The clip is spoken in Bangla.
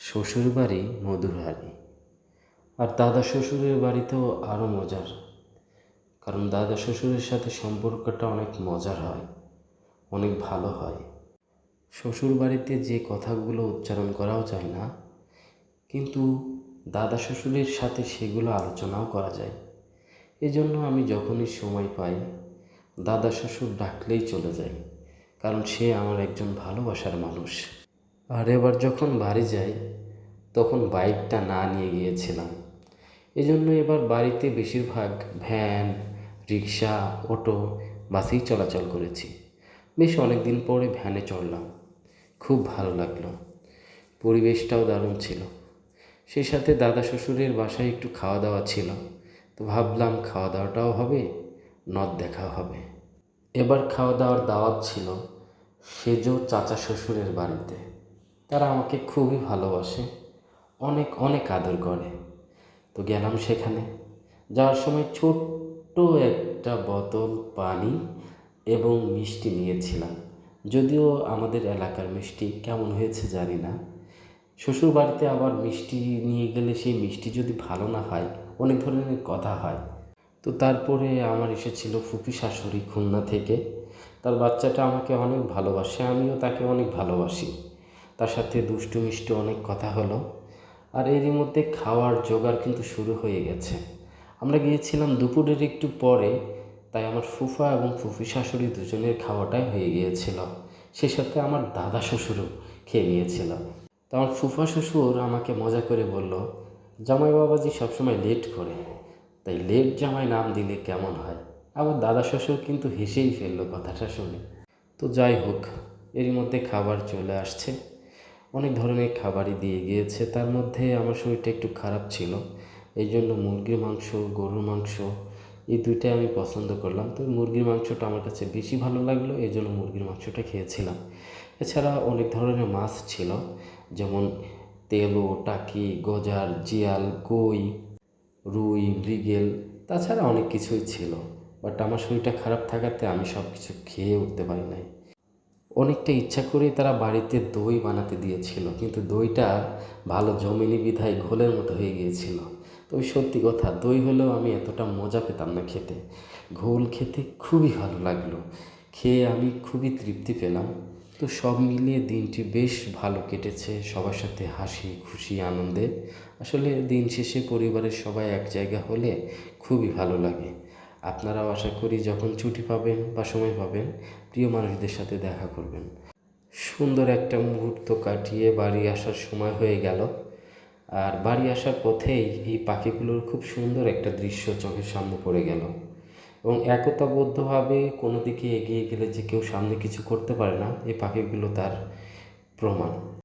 শ্বশুর বাড়ি মধুর হাড়ি আর দাদা শ্বশুরের বাড়িতেও আরও মজার। কারণ দাদা শ্বশুরের সাথে সম্পর্কটা অনেক মজার হয়, অনেক ভালো হয়। শ্বশুর বাড়িতে যে কথাগুলো উচ্চারণ করাও যায় না, কিন্তু দাদা শ্বশুরের সাথে সেগুলো আলোচনাও করা যায়। এজন্য আমি যখনই সময় পাই, দাদা শ্বশুর ডাকলেই চলে যাই, কারণ সে আমার একজন ভালোবাসার মানুষ। আর এবার যখন বাড়ি যাই, তখন বাইকটা না নিয়ে গিয়েছিলাম। এই জন্য এবার বাড়িতে বেশিরভাগ ভ্যান রিক্সা অটো বাসেই চলাচল করেছি। বেশ অনেক দিন পরে ভ্যানে চড়লাম। খুব ভালো লাগল। পরিবেশটাও দারুণ ছিল। সেই সাথে দাদা শ্বশুরের বাসায় একটু খাওয়া দাওয়া ছিল। তো ভাবলাম খাওয়া দাওয়াটাও হবে, নদ দেখাও হবে। এবার খাওয়া দাওয়ার দাওয়াত ছিল সেজো চাচা শ্বশুরের বাড়িতে। তারা আমাকে খুবই ভালোবাসে, অনেক অনেক আদর করে। তো গেলাম সেখানে। যাওয়ার সময় ছোট্ট একটা বোতল পানি এবং মিষ্টি নিয়েছিলাম। যদিও আমাদের এলাকার মিষ্টি কেমন হয়েছে জানি না। শ্বশুর বাড়িতে আবার মিষ্টি নিয়ে গেলে সেই মিষ্টি যদি ভালো না হয়, অনেক ধরনের কথা হয়। তো তারপরে আমার এসেছিল ফুপি শাশুড়ি খুলনা থেকে। তার বাচ্চাটা আমাকে অনেক ভালোবাসে, আমিও তাকে অনেক ভালোবাসি। তার সাথে দুষ্টু মিষ্টি অনেক কথা হলো, আর এরই মধ্যে খাওয়ার জোগাড় কিন্তু শুরু হয়ে গেছে। আমরা গিয়েছিলাম দুপুরের একটু পরে, তাই আমার ফুফা এবং ফুফি শাশুড়ি দুজনের খাওয়াটাই হয়ে গিয়েছিল। সেই সাথে আমার দাদা শ্বশুরও খেয়ে নিয়েছিল। তো আমার ফুফা শ্বশুর আমাকে মজা করে বলল, জামাই বাবাজি সবসময় লেট করে। তাই লেট জামাই নাম দিলে কেমন হয়? আমার দাদা শ্বশুর কিন্তু হেসেই ফেলল কথাটা শুনে। তো যাই হোক, এরই মধ্যে খাবার চলে আসছে। অনেক ধরনের খাবারই দিয়ে গিয়েছে। তার মধ্যে আমার শরীরটা একটু খারাপ ছিল। এই জন্য মুরগির মাংস, গরুর মাংস, এই দুইটাই আমি পছন্দ করলাম। তো মুরগির মাংসটা আমার কাছে বেশি ভালো লাগল এই জন্য মুরগির মাংসটা খেয়েছিলাম। এছাড়া অনেক ধরনের মাছ ছিল, যেমন তেলো টাকি, গজার, জিয়াল, কই, রুই, মৃগেল, তাছাড়া অনেক কিছুই ছিল। বাট আমার শরীরটা খারাপ থাকাতে আমি সব কিছু খেয়ে উঠতে পারি নাই। অনেকটা ইচ্ছা করেই তারা বাড়িতে দই বানাতে দিয়েছিল, কিন্তু দইটা ভালো জমেনি বিধায় ঘোলের মতো হয়ে গিয়েছিল। তো ওই সত্যি কথা, দই হলেও আমি এতটা মজা পেতাম না খেতে। ঘোল খেতে খুবই ভালো লাগল। খেয়ে আমি খুবই তৃপ্তি পেলাম। তো সব মিলিয়ে দিনটি বেশ ভালো কেটেছে সবার সাথে হাসি, খুশি, আনন্দে। আসলে দিন শেষে পরিবারের সবাই এক জায়গা হলে খুবই ভালো লাগে। আপনারাও আশা করি যখন ছুটি পাবেন বা সময় পাবেন, প্রিয় মানুষদের সাথে দেখা করবেন। সুন্দর একটা মুহূর্ত কাটিয়ে বাড়ি আসার সময় হয়ে গেল। আর বাড়ি আসার পথেই এই পাখিগুলোর খুব সুন্দর একটা দৃশ্য চোখের সামনে পড়ে গেল। এবং একতাবদ্ধভাবে কোনো দিকে এগিয়ে গেলে যে কেউ সামনে কিছু করতে পারে না, এই পাখিগুলো তার প্রমাণ।